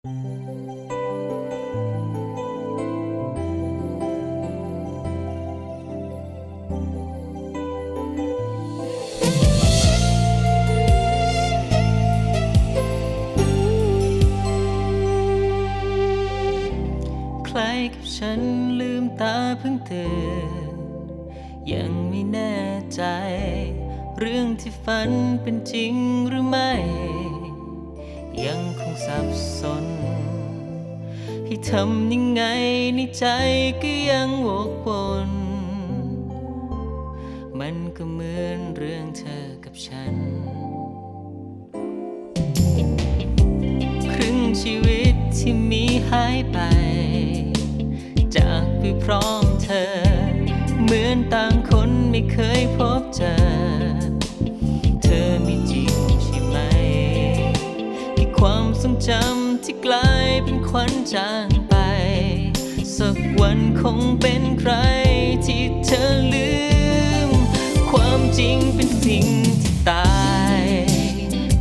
ใครกับฉันลืมตาเพิ่งตื่น ยังไม่แน่ใจ เรื่องที่ฝันเป็นจริงหรือไม่ ยังคงสับสน ทำยังไงในใจก็ยังวกวนมันก็เหมือนเรื่องเธอกับฉัน ครึ่งชีวิตที่มีหายไป จากไปพร้อมเธอ เหมือนต่างคนไม่เคยพบเจอ เธอไม่จริงใช่ไหมที่ความทรงจำ ที่กลายเป็นควันจางไป สักวันคงเป็นใครที่เธอลืม ความจริงเป็นสิ่งที่ตาย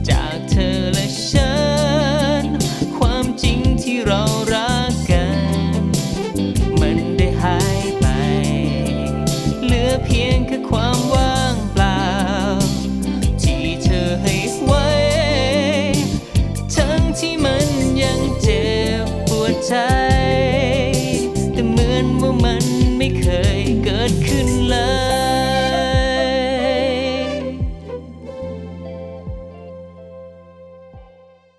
จากเธอและฉัน ความจริงที่เรารักกัน มันได้หายไป เหลือเพียงแค่ความว่า ทั้